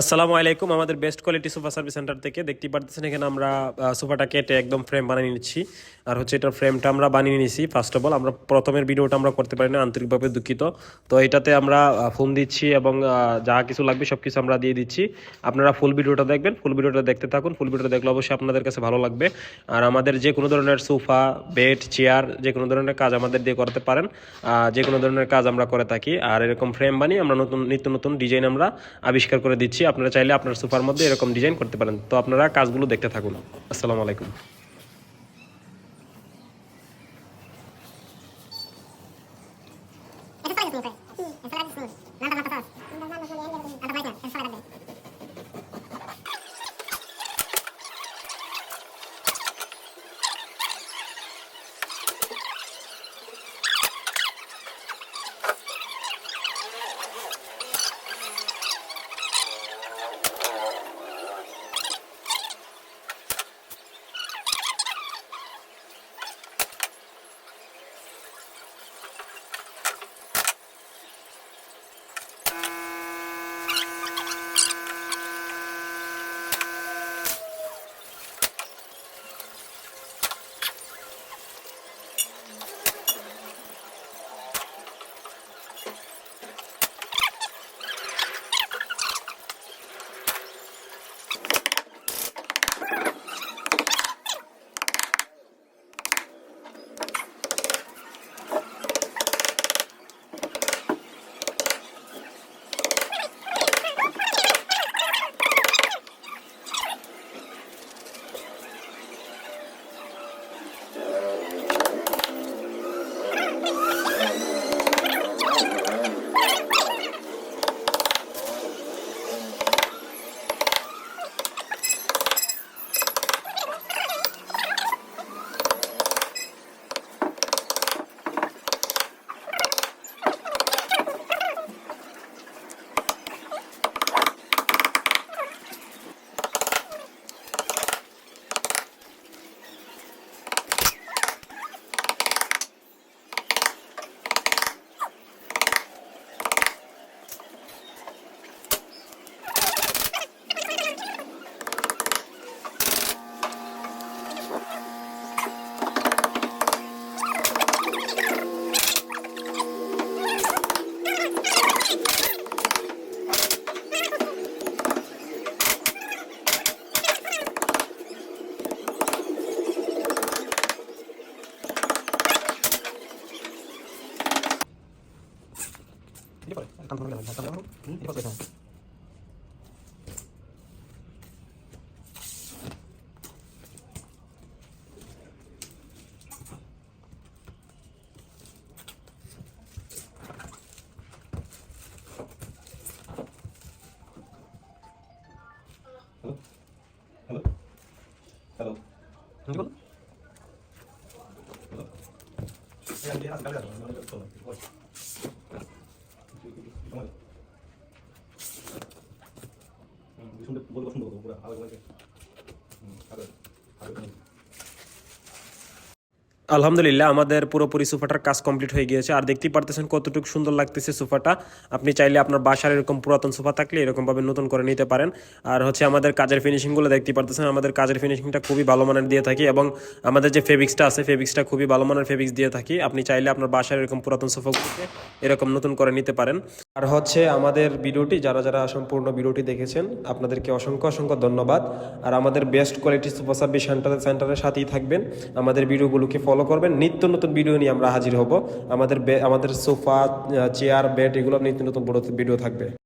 আসসালামু আলাইকুম, আমাদের best quality sofa service center থেকে দেখতে পারতেছেন, এখানে আমরা সোফাটা কেটে একদম ফ্রেম বানিয়ে নিচ্ছি। আর হচ্ছে এটার ফ্রেমটা আমরা বানিয়ে নিয়েছি ফার্স্ট অফ অল আমরা প্রথমের ভিডিওটা আমরা করতে পারি না আন্তরিকভাবে দুঃখিত। তো এটাতে আমরা ফোন দিচ্ছি এবং যা কিছু লাগবে সব কিছু আমরা দিয়ে দিচ্ছি। আপনারা ফুল ভিডিওটা দেখবেন ফুল ভিডিওটা দেখতে থাকুন ফুল ভিডিওটা দেখলে অবশ্যই আপনাদের কাছে ভালো লাগবে। আর আমাদের যে কোনো ধরনের সোফা বেড চেয়ার যে কোনো ধরনের কাজ আমাদের দিয়ে করতে পারেন যে কোনো ধরনের কাজ আমরা করে থাকি। আর এরকম ফ্রেম বানিয়ে আমরা নতুন, নিত্য নতুন ডিজাইন আমরা আবিষ্কার করে দিচ্ছি। আপনারা চাইলে আপনার সোফার মধ্যে এরকম ডিজাইন করতে পারেন তো আপনারা কাজগুলো দেখতে থাকুন আসসালামু আলাইকুম Ini boleh, kan kamu nggak bisa kamu. Ini boleh kan? Halo? Halo? Halo? Halo? Halo? Ya, dia akan kalian. mình mình আলহামদুলিল্লাহ, আমাদের পুরোপুরি সোফাটার কাজ কমপ্লিট হয়ে গিয়েছে। আর দেখতেই পারতেছেন কতটুকু সুন্দর লাগতেছে সোফাটা। আপনি চাইলে আপনার বাসার এরকম পুরাতন সোফা থাকলে এরকমভাবে নতুন করে নিতে পারেন। আর হচ্ছে আমাদের কাজের ফিনিশিংগুলো দেখতে পারতেছেন, আমাদের কাজের ফিনিশিংটা খুবই ভালো মানের দিয়ে থাকি এবং আমাদের যে ফেব্রিক্সটা আছে ফেব্রিক্সটা খুবই ভালো মানের ফেব্রিক্স দিয়ে থাকি। আপনি চাইলে আপনার বাসার এরকম পুরাতন সোফাগুলোকে এরকম নতুন করে নিতে পারেন। আর হচ্ছে আমাদের ভিডিওটি, যারা যারা সম্পূর্ণ ভিডিওটি দেখেছেন, আপনাদেরকে অসংখ্য অসংখ্য ধন্যবাদ। আর আমাদের best quality sofa service center সেন্টারের সাথেই থাকবেন। আমাদের ভিডিওগুলোকে ফলো করবেন। নিত্য নতুন ভিডিও নিয়ে আমরা হাজির হব। আমাদের আমাদের সোফা চেয়ার বেড এগুলো নিত্য নতুন বড় ভিডিও থাকবে।